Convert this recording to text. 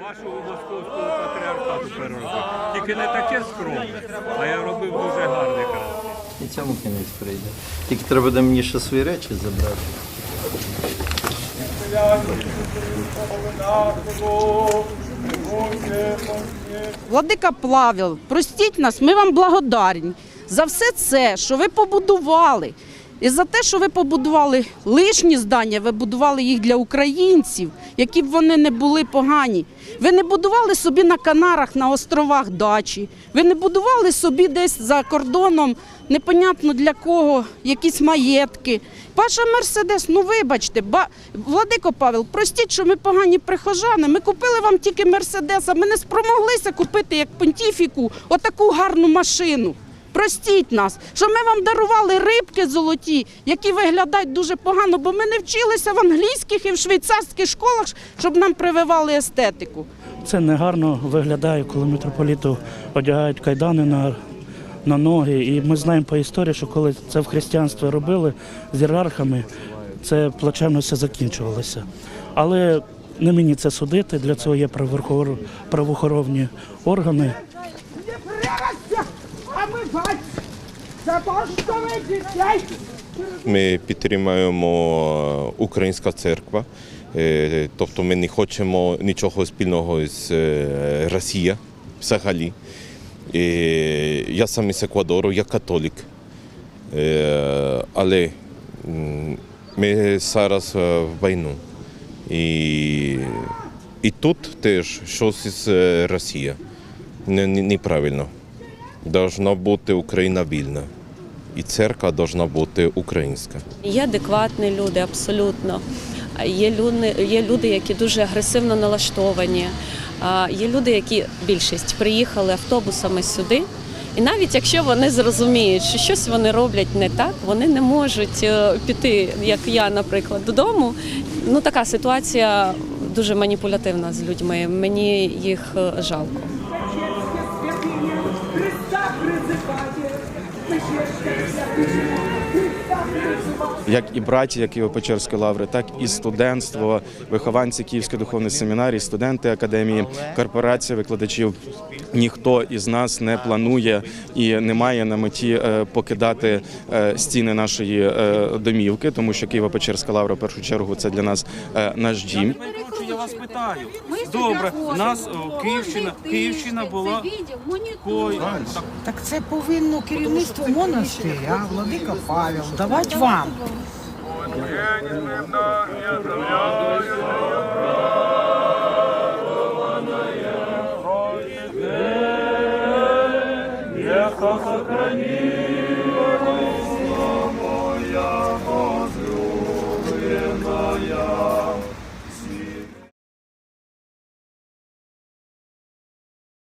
вашого московського патріархату переробив. Тільки не таке скромне, а я робив дуже гарний крас. І цьому кінець прийде. Тільки треба буде мені ще свої речі забрати. Владика Плавіл, простіть нас, ми вам благодарні за все це, що ви побудували. І за те, що ви побудували лишні здання, ви будували їх для українців, які б вони не були погані. Ви не будували собі на Канарах, на островах дачі. Ви не будували собі десь за кордоном, непонятно для кого, якісь маєтки. Паша Мерседес, ну вибачте, ба... Владико Павел, простіть, що ми погані прихожани. Ми купили вам тільки Мерседеса. Ми не спромоглися купити як понтіфіку отаку гарну машину. Простіть нас, що ми вам дарували рибки золоті, які виглядають дуже погано, бо ми не вчилися в англійських і в швейцарських школах, щоб нам прививали естетику. Це негарно виглядає, коли митрополіту одягають кайдани на, на ноги. І ми знаємо по історії, що коли це в християнстві робили з ієрархами, це плачевно все закінчувалося. Але не мені це судити, для цього є правоохор- правоохоронні органи. Ми підтримуємо українська церква, Е, тобто ми не хочемо нічого спільного з е, Росією взагалі. Е, Я сам із Еквадору, я католік. Е, Але ми зараз е, в війну. І, і тут теж щось е. Не- не- Неправильно. Должна бути Україна вільна. І церква должна бути українська. Є адекватні люди, абсолютно. Є люди, є люди, які дуже агресивно налаштовані. Є люди, які більшість приїхали автобусами сюди. І навіть якщо вони зрозуміють, що щось вони роблять не так, вони не можуть е, піти, як я, наприклад, додому. Ну така ситуація дуже маніпулятивна з людьми. Мені їх е, жалко. Як і браті, як і Печерської лаври, так і студентство, вихованці Київської духовної семінарії, студенти академії, корпорація викладачів. Ніхто із нас не планує і не має на меті е, покидати е, стіни нашої е, домівки, тому що Києво-Печерська лавра в першу чергу це для нас наш дім. Вас питаю. Добре, у нас о, Київщина, Київщина була кой. Так, Так це повинно керівництво монастиря, владика Павел, давати вам. Нехай сохранит